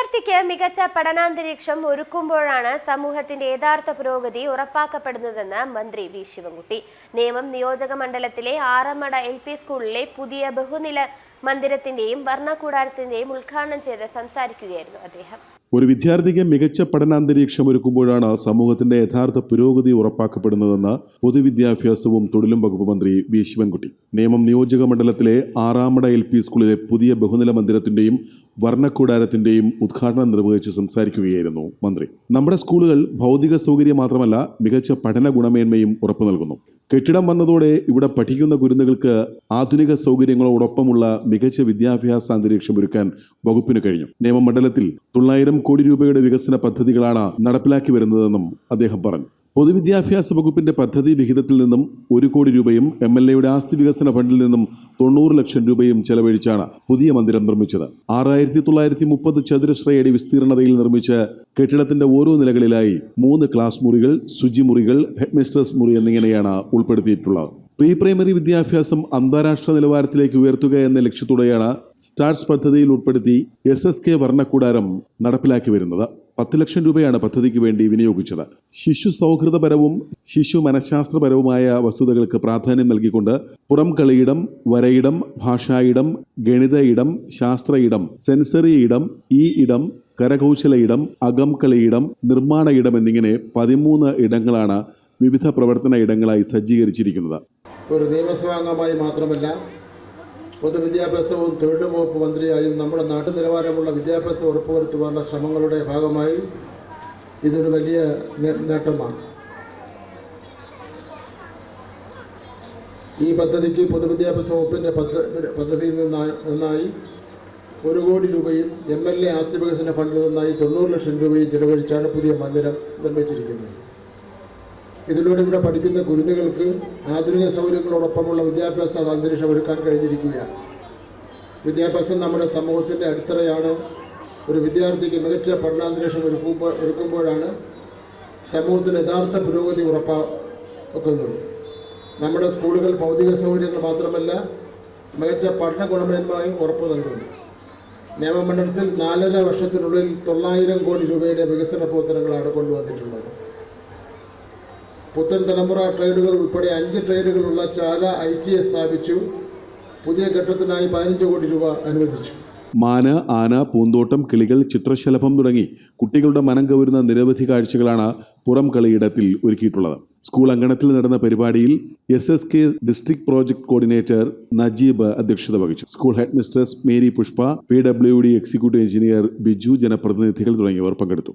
വിദ്യാർത്ഥിക്ക് മികച്ച പഠനാന്തരീക്ഷം ഒരുക്കുമ്പോഴാണ് സമൂഹത്തിന്റെ യഥാർത്ഥ പുരോഗതി ഉറപ്പാക്കപ്പെടുന്നതെന്ന് മന്ത്രി വി ശിവൻകുട്ടി. നേമം നിയോജക മണ്ഡലത്തിലെ ആറമ്മട എൽ പി സ്കൂളിലെ പുതിയ ബഹുനില മന്ദിരത്തിന്റെയും ഭരണകൂടാരത്തിന്റെയും ഉദ്ഘാടനം ചെയ്ത് സംസാരിക്കുകയായിരുന്നു അദ്ദേഹം. ഒരു വിദ്യാർത്ഥിക്ക് മികച്ച പഠനാന്തരീക്ഷം ഒരുക്കുമ്പോഴാണ് സമൂഹത്തിന്റെ യഥാർത്ഥ പുരോഗതി ഉറപ്പാക്കപ്പെടുന്നതെന്ന് പൊതുവിദ്യാഭ്യാസവും തൊഴിലും വകുപ്പ് മന്ത്രി വി ശിവൻകുട്ടി. നിയമം നിയോജക മണ്ഡലത്തിലെ ആറാമട എൽ പി സ്കൂളിലെ പുതിയ ബഹുനില മന്ദിരത്തിന്റെയും വർണക്കൂടാരത്തിന്റെയും ഉദ്ഘാടനം നിർവഹിച്ച് സംസാരിക്കുകയായിരുന്നു മന്ത്രി. നമ്മുടെ സ്കൂളുകൾ ഭൗതിക സൗകര്യം മാത്രമല്ല മികച്ച പഠന ഗുണമേന്മയും ഉറപ്പു നൽകുന്നു കെട്ടിടം വന്നതോടെ ഇവിടെ പഠിക്കുന്ന കുരുന്നുകൾക്ക് ആധുനിക സൗകര്യങ്ങളോടൊപ്പമുള്ള മികച്ച വിദ്യാഭ്യാസ അന്തരീക്ഷം ഒരുക്കാൻ വകുപ്പിന് കഴിഞ്ഞു. നിയമമണ്ഡലത്തിൽ തൊള്ളായിരം കോടി രൂപയുടെ വികസന പദ്ധതികളാണ് നടപ്പിലാക്കി വരുന്നതെന്നും അദ്ദേഹം പറഞ്ഞു. പൊതുവിദ്യാഭ്യാസ വകുപ്പിന്റെ പദ്ധതി വിഹിതത്തിൽ നിന്നും ഒരു കോടി രൂപയും എം എൽ എയുടെ ആസ്തി വികസന ഫണ്ടിൽ നിന്നും തൊണ്ണൂറ് ലക്ഷം രൂപയും ചെലവഴിച്ചാണ് പുതിയ മന്ദിരം നിർമ്മിച്ചത്. ആറായിരത്തി തൊള്ളായിരത്തി മുപ്പത് ചതുരശ്രയടി വിസ്തീർണതയിൽ നിർമ്മിച്ച കെട്ടിടത്തിന്റെ ഓരോ നിലകളിലായി മൂന്ന് ക്ലാസ് മുറികൾ ശുചിമുറികൾ ഹെഡ്മിസ്റ്റേഴ്സ് മുറി എന്നിങ്ങനെയാണ് ഉൾപ്പെടുത്തിയിട്ടുള്ളത്. പ്രീ പ്രൈമറി വിദ്യാഭ്യാസം അന്താരാഷ്ട്ര നിലവാരത്തിലേക്ക് ഉയർത്തുക എന്ന ലക്ഷ്യത്തോടെയാണ് സ്റ്റാർട്സ് പദ്ധതിയിൽ ഉൾപ്പെടുത്തി എസ് എസ് കെ വർണക്കൂടാരം നടപ്പിലാക്കി വരുന്നത്. പത്ത് ലക്ഷം രൂപയാണ് പദ്ധതിക്ക് വേണ്ടി വിനിയോഗിച്ചത്. ശിശു സൗഹൃദപരവും ശിശു മനഃശാസ്ത്രപരവുമായ വസ്തുതകൾക്ക് പ്രാധാന്യം നൽകിക്കൊണ്ട് പുറം കളിയിടം വരയിടം ഭാഷായിടം ഗണിത ഇടം ശാസ്ത്ര ഇടം സെൻസറി ഇടം ഈ ഇടം കരകൗശല ഇടം അകം കളിയിടം നിർമ്മാണ ഇടം എന്നിങ്ങനെ പതിമൂന്ന് ഇടങ്ങളാണ് വിവിധ പ്രവർത്തന ഇടങ്ങളായി സജ്ജീകരിച്ചിരിക്കുന്നത്. ഒരു നിയമസഭാംഗമായി മാത്രമല്ല പൊതുവിദ്യാഭ്യാസവും തൊഴിലും വകുപ്പ് മന്ത്രിയായും നമ്മുടെ നാട്ടു നിലവാരമുള്ള വിദ്യാഭ്യാസം ഉറപ്പുവരുത്തുവാനുള്ള ശ്രമങ്ങളുടെ ഭാഗമായി ഇതൊരു വലിയ നേട്ടമാണ്. ഈ പദ്ധതിക്ക് പൊതുവിദ്യാഭ്യാസ വകുപ്പിന്റെ പദ്ധ- പദ്ധതിയിൽ നിന്നായി ഒരു കോടി രൂപയും എം എൽ എ ആസ്തി വികസന ഫണ്ടിൽ നിന്നായി തൊണ്ണൂറ് ലക്ഷം രൂപയും ചെലവഴിച്ചാണ് പുതിയ മന്ദിരം നിർമ്മിച്ചിരിക്കുന്നത്. ഇതിലൂടെ ഇവിടെ പഠിക്കുന്ന കുരുന്നുകൾക്ക് ആധുനിക സൗകര്യങ്ങളോടൊപ്പമുള്ള വിദ്യാഭ്യാസ അന്തരീക്ഷം ഒരുക്കാൻ കഴിഞ്ഞിരിക്കുകയാണ്. വിദ്യാഭ്യാസം നമ്മുടെ സമൂഹത്തിന്റെ അടിത്തറയാണ്. ഒരു വിദ്യാർത്ഥിക്ക് മികച്ച പഠനാന്തരീക്ഷം ഒരുക്കുമ്പോൾ ഒരുക്കുമ്പോഴാണ് സമൂഹത്തിന് യഥാർത്ഥ പുരോഗതി ഉറപ്പാക്കുന്നത്. നമ്മുടെ സ്കൂളുകൾ ഭൗതിക സൗകര്യങ്ങൾ മാത്രമല്ല മികച്ച പഠന ഗുണമേന്മയും ഉറപ്പു നൽകുന്നു. നിയമമണ്ഡലത്തിൽ നാലര വർഷത്തിനുള്ളിൽ തൊള്ളായിരം കോടി രൂപയുടെ വികസന പ്രവർത്തനങ്ങളാണ് കൊണ്ടുവന്നിട്ടുള്ളത്. പുത്തൻ തലമുറ ട്രേഡുകൾ ഉൾപ്പെടെ അഞ്ച് ട്രേഡുകളുള്ള ചാല ഐ ടി എസ് സ്ഥാപിച്ചു. പുതിയ ഘട്ടത്തിനായി പതിനഞ്ച് കോടി രൂപ അനുവദിച്ചു. മാന ആന പൂന്തോട്ടം കിളികൾ ചിത്രശലഭം തുടങ്ങി കുട്ടികളുടെ മനം കവരുന്ന നിരവധി കാഴ്ചകളാണ് പുറം കളിയിടത്തിൽ ഒരുക്കിയിട്ടുള്ളത്. സ്കൂൾ അങ്കണത്തിൽ നടന്ന പരിപാടിയിൽ S S K district project coordinator Najeeb അധ്യക്ഷത വഹിച്ചു. School headmistress Mary Pushpa P W D executive engineer Biju ജനപ്രതിനിധികൾ തുടങ്ങിയവർ പങ്കെടുത്തു.